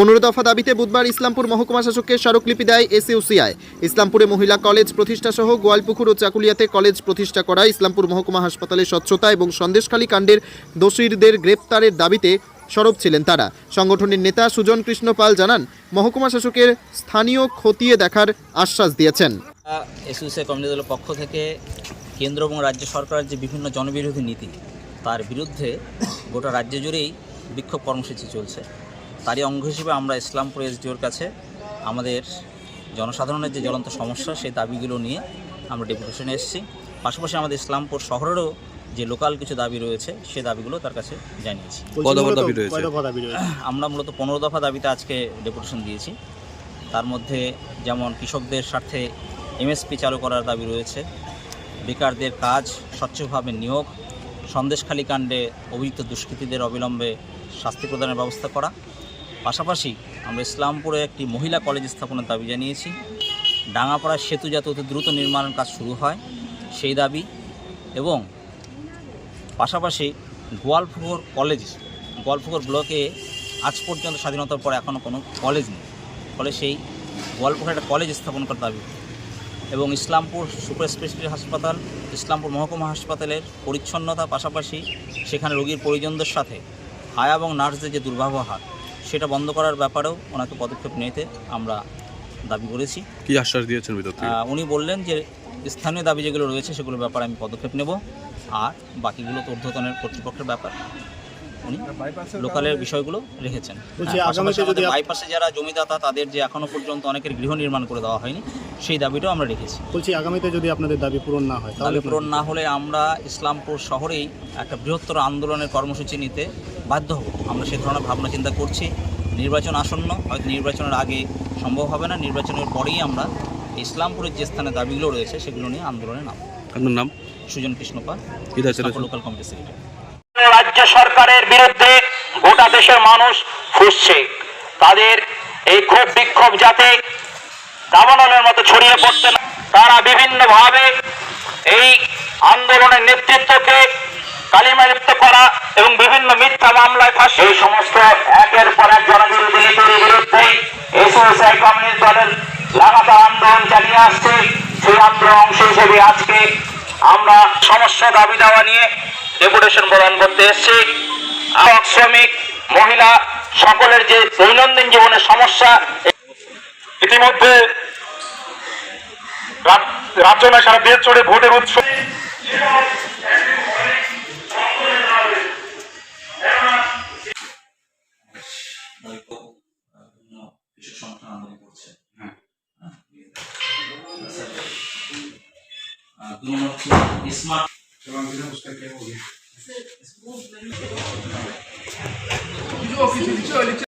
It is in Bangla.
পনেরো দফা দাবিতে বুধবার ইসলামপুর মহকুমা শাসককে স্মারকলিপি দেয় এসইউসিআই। ইসলামপুরে মহিলা কলেজ প্রতিষ্ঠা সহ গোয়ালপুকুর ও চাকুলিয়াতে কলেজ প্রতিষ্ঠা করা ইসলামপুর মহকুমা হাসপাতালে স্বচ্ছতা এবং সন্দেশখালী কাণ্ডের দোষীদের গ্রেপ্তারের দাবিতে সরব ছিলেন তারা। সংগঠনের নেতা সুজন কৃষ্ণ পাল জানান, মহকুমা শাসকের স্থানীয় খতিয়ে দেখার আশ্বাস দিয়েছেন। পক্ষ থেকে কেন্দ্র এবং রাজ্য সরকারের যে বিভিন্ন জনবিরোধী নীতি, তার বিরুদ্ধে গোটা রাজ্য জুড়েই বিক্ষোভ কর্মসূচি চলছে। তারই অঙ্গ হিসেবে আমরা ইসলামপুর এসডিওর কাছে আমাদের জনসাধারণের যে জ্বলন্ত সমস্যা সেই দাবিগুলো নিয়ে আমরা ডেপুটেশনে এসেছি। পাশাপাশি আমাদের ইসলামপুর শহরেরও যে লোকাল কিছু দাবি রয়েছে সে দাবিগুলো তার কাছে জানিয়েছি। আমরা মূলত পনেরো দফা দাবিতে আজকে ডেপুটেশন দিয়েছি। তার মধ্যে যেমন কৃষকদের স্বার্থে এমএসপি চালু করার দাবি রয়েছে বেকারদের কাজ স্বচ্ছভাবে নিয়োগ সন্দেশখালী কাণ্ডে অভিযুক্ত দুষ্কৃতীদের অবিলম্বে শাস্তি প্রদানের ব্যবস্থা করা পাশাপাশি আমরা ইসলামপুরে একটি মহিলা কলেজ স্থাপনের দাবি জানিয়েছি। ডাঙাপাড়ার সেতু যাতে অতি দ্রুত নির্মাণের কাজ শুরু হয় সেই দাবি এবং পাশাপাশি গোয়ালপুকুর কলেজ গোয়ালপুকুর ব্লকে আজ পর্যন্ত স্বাধীনতার পর এখনও কোনো কলেজ নেই। ফলে সেই গোয়ালপুকুরে একটা কলেজ স্থাপন করার দাবি এবং ইসলামপুর সুপার স্পেশালিটি হাসপাতাল, ইসলামপুর মহকুমা হাসপাতালের পরিচ্ছন্নতা পাশাপাশি সেখানে রোগীর পরিজনদের সাথে আয়া এবং নার্সদের যে দুর্ব্যবহার সেটা বন্ধ করার ব্যাপারেও ওনাকে পদক্ষেপ নিতে আমরা দাবি করেছি। কি আশ্বাস দিয়েছেন ভিতর উনি বললেন যে স্থানীয় দাবি যেগুলো রয়েছে সেগুলোর ব্যাপারে আমি পদক্ষেপ নেব আর বাকিগুলো তো ঊর্ধ্বতনের কর্তৃপক্ষের ব্যাপার। উনি লোকালের বিষয়গুলো রেখেছেন। বলছি, হ্যাঁ, বাইপাসে যারা জমিদাতা তাদের যে এখনও পর্যন্ত অনেকের গৃহ নির্মাণ করে দেওয়া হয়নি সেই দাবিটাও আমরা রেখেছি। বলছি আগামীতে যদি আপনাদের দাবি পূরণ না হয় তাহলে দাবি পূরণ না হলে আমরা ইসলামপুর শহরেই একটা বৃহত্তর আন্দোলনের কর্মসূচি নিতে বাধ্য হব। আমরা সে ধরনের ভাবনা চিন্তা করছি। নির্বাচন আসন্ন হয়তো নির্বাচনের আগে সম্ভব হবে না নির্বাচনের পরেই আমরা ইসলামপুরের যে স্থানে দাবিগুলো রয়েছে সেগুলো নিয়ে আন্দোলনে নাম আপনার নাম? সুজন কৃষ্ণপাল কি লোকাল কমিটি সেক্রেটারি। রাজ্য সরকারের বিরুদ্ধে গোটা দেশের মানুষ ফুসছে। তাদের এই ক্ষোভ বিক্ষোভ যাতে দাবানলের মতো ছড়িয়ে পড়তে না তারা বিভিন্নভাবে এই আন্দোলনের নেতৃত্বকে কালিমালিপ্ত করা এবং বিভিন্ন মিথ্যা মামলায় ফাঁসি এই সমস্ত একের পর এক জনবিরোধী নীতির বিরুদ্ধে এসওএসআই কমিউনিস্ট দলের লাগাতার আন্দোলন চালিয়ে আসছে। সেই আন্দোলন অংশ হিসেবে আজকে আমরা সমস্যা দাবি দাওয়া নিয়ে ডেপুটেশন প্রদান করতে এসেছি। শ্রমিক, মহিলা, সকলের যে দৈনন্দিন জীবনের সমস্যা, ইতিমধ্যে রাজ্য নয় সারা দেশ জুড়ে ভোটের উৎসব думал, что не номер смарт. उसका क्या हो गया